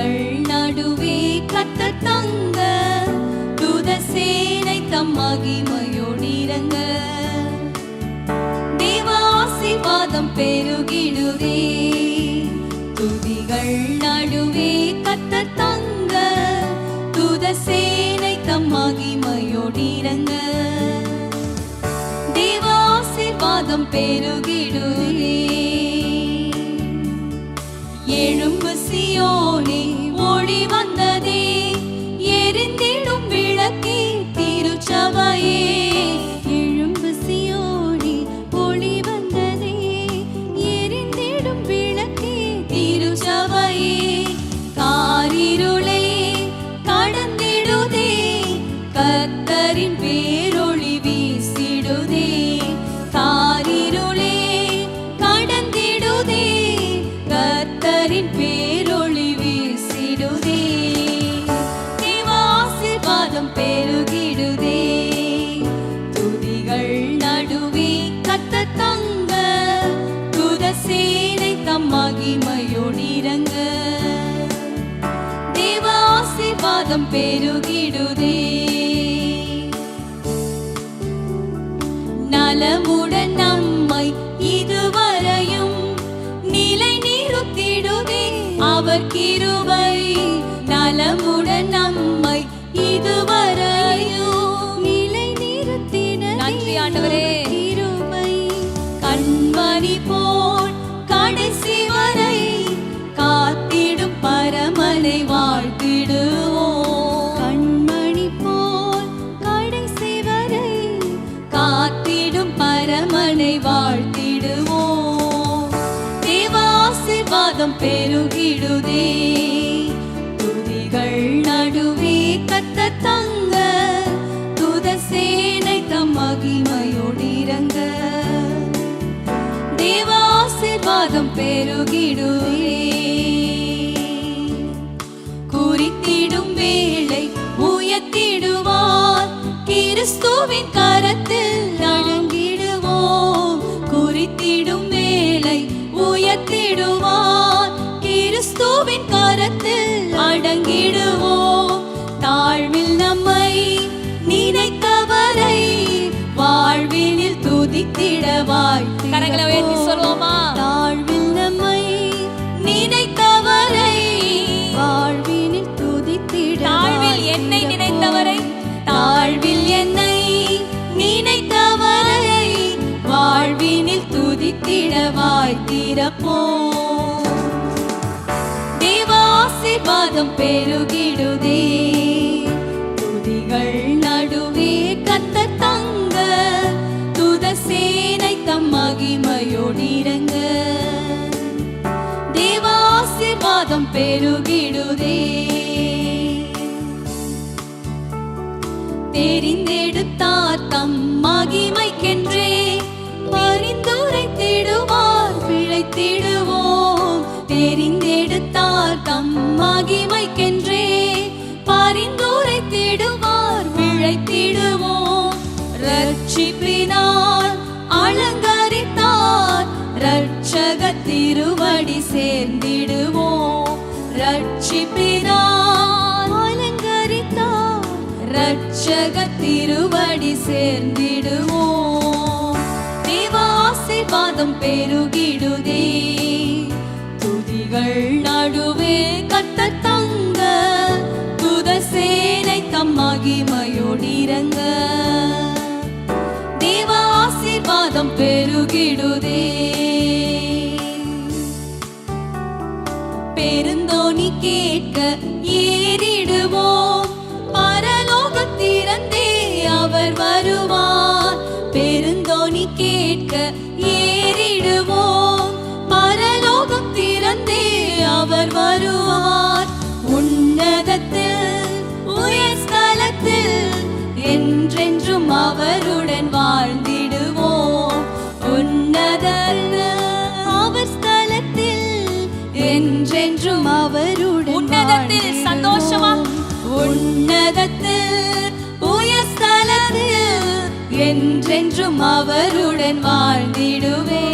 மக்கள் நடுவே கத்த தங்க தூத சேனை தம் மகிமையோடிரங்க தேவ ஆசீர்வாதம் பெருகிடுதே துதிகள் நடுவே கத்த தங்க தூத சேனை தம் மகிமையோடிரங்க தேவ ஆசீர்வாதம் பெருகிடுதே ஒளி வந்ததே ஆசீர்வாதம் பெருகிடுதே. துதிகள் நடுவே கத்த தங்க. துத சேனை தம் மகிமையோடிரங்க தேவ ஆசீர்வாதம் பெருகிடுதே. நலமு ஆண்டவரே. கிருபை கண்மணி போல் கடைசி வரை காத்திடும் பரமனை வாழ்த்திடுவோம் கண்மணி போல் கடைசி வரை காத்திடும் பரமனை வாழ்த்திடுவோம் தேவ பெருகிடுதே பெருகிடுவே. குறித்திடும் வேளை உயர்த்திடுவார். கிறிஸ்துவின் கரத்தில் அடங்கிடுவோம். குறித்திடும் வேளை உயர்த்திடுவார். கிறிஸ்துவின் கரத்தில் அடங்கிடுவோம். தாழ்வில் நம்மை நினைத்தவரை வாழ்வினில் துதித்திட வாழ்த்து கரங்களை உயர்த்தி சொல்வோமா? ஆசீர்வாதம் பெருகிடுதே. துதிகள் நடுவே கத்த தங்க. துத சேனை தம் மகிமையோடிரங்க தேவ ஆசீர்வாதம் பெருகிடுதே. தெரிந்தெடுத்தார் தம் மகிமைக்கென்றே. பரிந்துரைத்திடுவார் பிழைத்திடு மகிமைக்கென்றே பரிந்துரைத்திடுவார் உழைத்திடுவோம் ரட்சிப்பினால் அலங்கரித்தார் ரட்சக திருவடி சேர்ந்திடுவோம். ரட்சிப்பினால் அலங்கரித்தார் ரட்சக திருவடி சேர்ந்திடுவோம். தேவ ஆசீர்வாதம் பெருகிடுதே. துதிகள் நடுவே கத்த தம் மகிமையோடிரங்க தேவ ஆசீர்வாதம் பெருகிடுதே. பெருந்தோணி கேட்க ஏறிடுவோம். பரலோகத்திறந்தே அவர் வருவார். பெருந்தோணி கேட்க ஏறிடுவோம். பரலோகம் திறந்தே அவர் வருவார். அவருடன் வாழ்ந்திடுவோம். உன்னத அவர் ஸ்தலத்தில் என்றென்றும் அவருடன் உன்னதத்தில் சந்தோஷமா? உன்னதத்தில் உயர் ஸ்தலத்தில் என்றென்றும் அவருடன் வாழ்ந்திடுவே.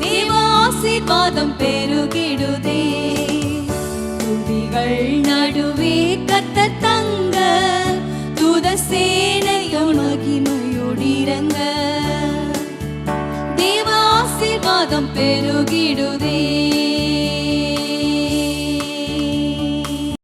தேவ ஆசீர்வாதம் பெருகிடுதே. துதிகள் நடுவே கத்த தங்க துதசே மகிமையோடிரங்க. தேவ ஆசீர்வாதம் பெருகிடுதே.